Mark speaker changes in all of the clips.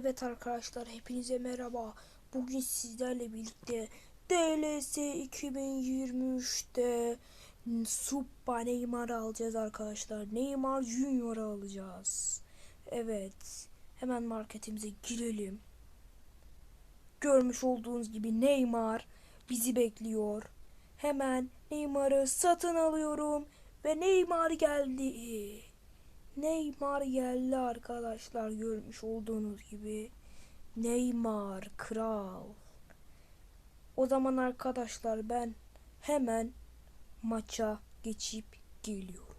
Speaker 1: Evet arkadaşlar hepinize merhaba. Bugün sizlerle birlikte DLS 2023'te Suppa Neymar'ı alacağız arkadaşlar. Neymar Junior'ı alacağız. Evet. Hemen marketimize girelim. Görmüş olduğunuz gibi Neymar bizi bekliyor. Hemen Neymar'ı satın alıyorum ve Neymar geldi. Neymar geldi arkadaşlar görmüş olduğunuz gibi. Neymar kral. O zaman arkadaşlar ben hemen maça geçip geliyorum.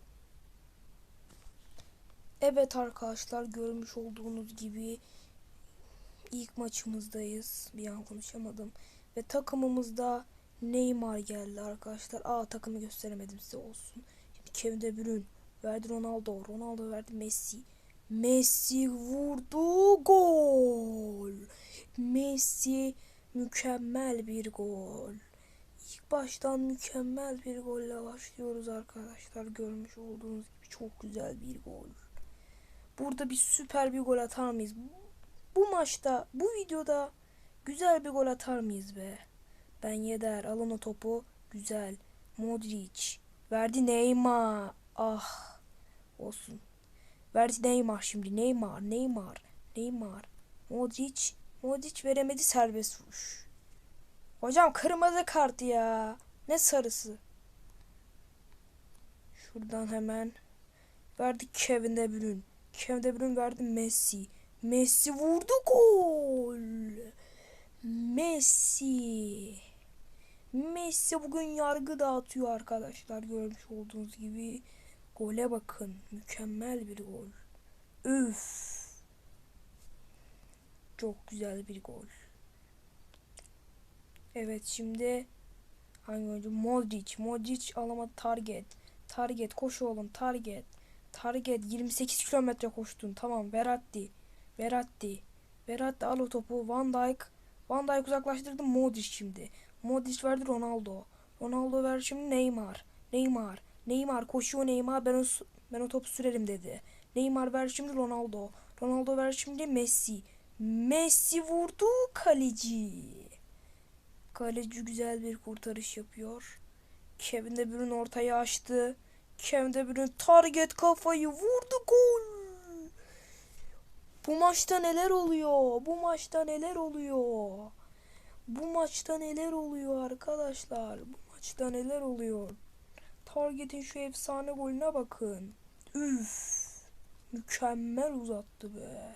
Speaker 1: Evet arkadaşlar görmüş olduğunuz gibi ilk maçımızdayız. Bir an konuşamadım. Ve takımımızda Neymar geldi arkadaşlar. Aa takımı gösteremedim size olsun. Şimdi Kevin De Bruyne verdi Ronaldo. Ronaldo verdi Messi. Messi vurdu gol. Messi mükemmel bir gol. İlk baştan mükemmel bir golle başlıyoruz arkadaşlar. Görmüş olduğunuz gibi çok güzel bir gol. Burada bir süper bir gol atar mıyız? Bu maçta, bu videoda güzel bir gol atar mıyız be? Ben Yeder alın o topu. Güzel. Modric. Verdi Neymar. Ah. Olsun. Verdi Neymar şimdi. Neymar. Neymar. Neymar. Modric. Modric veremedi serbest vuruş. Hocam kırmızı kart ya. Ne sarısı. Şuradan hemen. Verdi Kevin De Bruyne. Kevin De Bruyne verdi Messi. Messi vurdu gol. Messi. Messi bugün yargı dağıtıyor arkadaşlar görmüş olduğunuz gibi. Gole bakın. Mükemmel bir gol. Üf. Çok güzel bir gol. Evet şimdi hangi oyuncu? Modric. Modric alamadı target. Target koş oğlum target. Target 28 kilometre koştun. Tamam Verratti. Verratti. Verratti al o topu. Van Dijk. Van Dijk uzaklaştırdı Modric şimdi. Modric verdi Ronaldo. Ronaldo ver şimdi Neymar. Neymar. Neymar koşuyor Neymar ben o, ben o topu sürerim dedi. Neymar ver şimdi Ronaldo. Ronaldo ver şimdi Messi. Messi vurdu kaleci. Kaleci güzel bir kurtarış yapıyor. Kevin De Bruyne ortaya açtı. Kevin De Bruyne target kafayı vurdu gol. Bu maçta neler oluyor? Bu maçta neler oluyor? Bu maçta neler oluyor arkadaşlar? Bu maçta neler oluyor? Target'in şu efsane golüne bakın. Üf. Mükemmel uzattı be.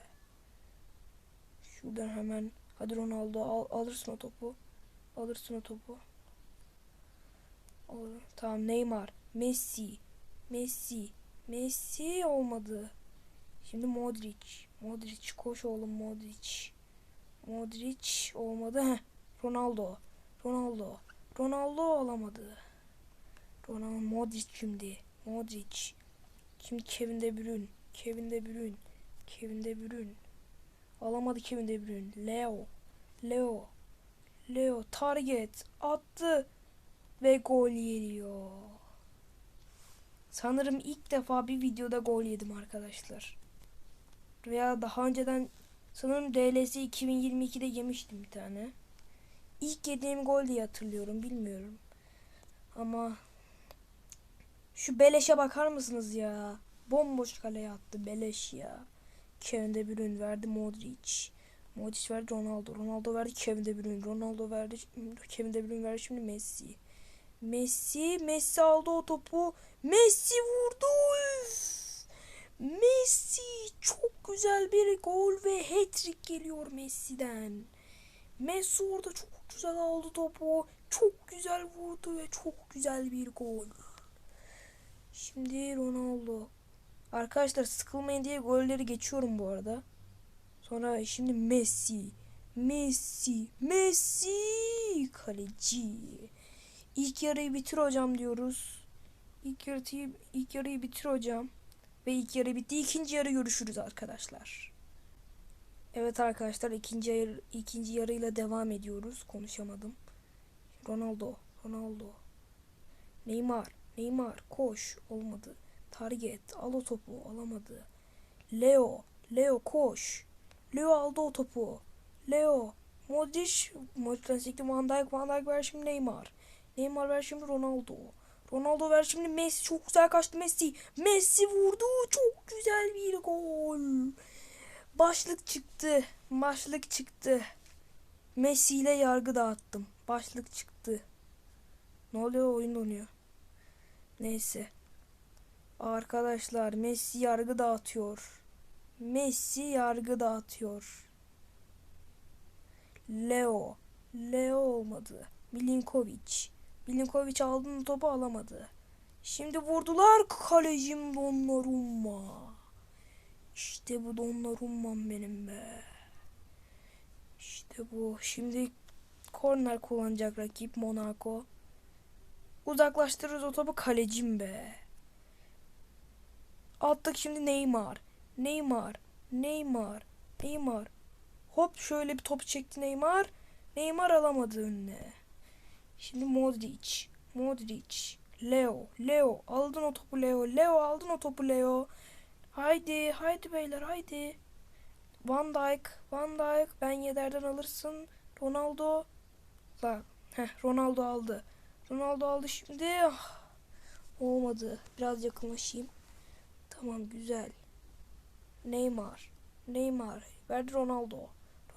Speaker 1: Şuradan hemen hadi Ronaldo al, alırsın o topu. Alırsın o topu. Alır. Tamam Neymar, Messi, Messi, Messi olmadı. Şimdi Modric. Modric koş oğlum Modric. Modric olmadı. Ronaldo. Ronaldo. Ronaldo alamadı. Ronaldo Modric şimdi. Modric. Şimdi Kevin De Bruyne. Kevin De Bruyne. Kevin De Bruyne. Alamadı Kevin De Bruyne. Leo. Leo. Leo target attı ve gol geliyor. Sanırım ilk defa bir videoda gol yedim arkadaşlar. Veya daha önceden sanırım DLS 2022'de yemiştim bir tane. İlk yediğim gol diye hatırlıyorum bilmiyorum. Ama şu beleşe bakar mısınız ya? Bomboş kaleye attı beleş ya. Kevin De Bruyne verdi Modric. Modric verdi Ronaldo. Ronaldo verdi Kevin De Bruyne. Ronaldo verdi Kevin De Bruyne verdi şimdi Messi. Messi, Messi aldı o topu. Messi vurdu. Üf! Messi çok güzel bir gol ve hat-trick geliyor Messi'den. Messi orada çok güzel aldı topu. Çok güzel vurdu ve çok güzel bir gol. Şimdi Ronaldo. Arkadaşlar sıkılmayın diye golleri geçiyorum bu arada. Sonra şimdi Messi. Messi. Messi. Kaleci. İlk yarıyı bitir hocam diyoruz. İlk yarıyı, ilk yarıyı bitir hocam. Ve ilk yarı bitti. İkinci yarı görüşürüz arkadaşlar. Evet arkadaşlar ikinci yarı, ikinci yarıyla devam ediyoruz. Konuşamadım. Ronaldo. Ronaldo. Neymar. Neymar. Koş. Olmadı. Target. Al o topu. Alamadı. Leo. Leo koş. Leo aldı o topu. Leo. Modric. Modric'ten sekti Van Dijk. Van Dijk ver şimdi Neymar. Neymar ver şimdi Ronaldo. Ronaldo ver şimdi Messi. Çok güzel kaçtı Messi. Messi vurdu. Çok güzel bir gol. Başlık çıktı. Başlık çıktı. Messi ile yargı dağıttım. Başlık çıktı. Ne oluyor? Oyun donuyor. Neyse. Arkadaşlar Messi yargı dağıtıyor. Messi yargı dağıtıyor. Leo. Leo olmadı. Milinkovic. Milinkovic aldığın topu alamadı. Şimdi vurdular kalecim Donnarumma. İşte bu Donnarumma'm benim be. İşte bu. Şimdi korner kullanacak rakip Monaco. Uzaklaştırırız o topu kalecim be. Attık şimdi Neymar. Neymar. Neymar. Neymar. Hop şöyle bir top çekti Neymar. Neymar alamadı önüne. Şimdi Modric. Modric. Leo. Leo. Aldın o topu Leo. Leo aldın o topu Leo. Haydi. Haydi beyler haydi. Van Dijk. Van Dijk. Ben yederden alırsın. Ronaldo. La. Heh, Ronaldo aldı. Ronaldo aldı şimdi. Ah. Olmadı. Biraz yakınlaşayım. Tamam güzel. Neymar. Neymar. Verdi Ronaldo.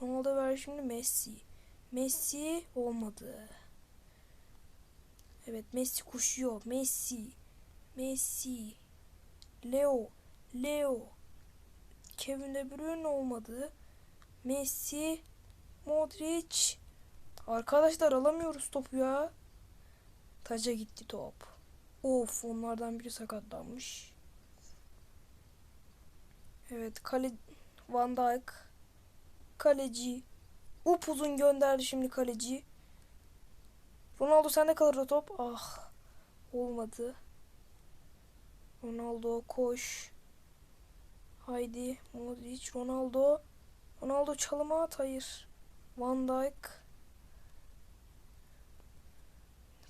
Speaker 1: Ronaldo ver şimdi Messi. Messi olmadı. Evet Messi koşuyor. Messi. Messi. Leo. Leo. Kevin De Bruyne olmadı. Messi. Modric. Arkadaşlar alamıyoruz topu ya. Taca gitti top. Of onlardan biri sakatlanmış. Evet kale Van Dijk kaleci upuzun gönderdi şimdi kaleci. Ronaldo sende kalır o top. Ah olmadı. Ronaldo koş. Haydi Modric Ronaldo. Ronaldo çalıma at hayır. Van Dijk.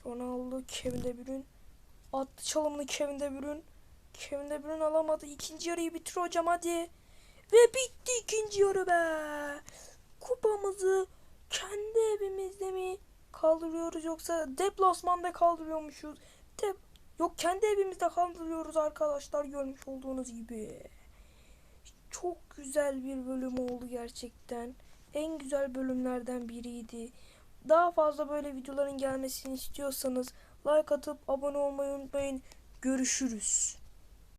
Speaker 1: Ronaldo Kevin De Bruyne. Attı çalımını Kevin De Bruyne. Kevin De Bruyne alamadı. İkinci yarıyı bitir hocam hadi. Ve bitti ikinci yarı be. Kupamızı kendi evimizde mi kaldırıyoruz yoksa deplasmanda kaldırıyormuşuz. Dep Yok kendi evimizde kaldırıyoruz arkadaşlar görmüş olduğunuz gibi. Çok güzel bir bölüm oldu gerçekten. En güzel bölümlerden biriydi. Daha fazla böyle videoların gelmesini istiyorsanız like atıp abone olmayı unutmayın. Görüşürüz.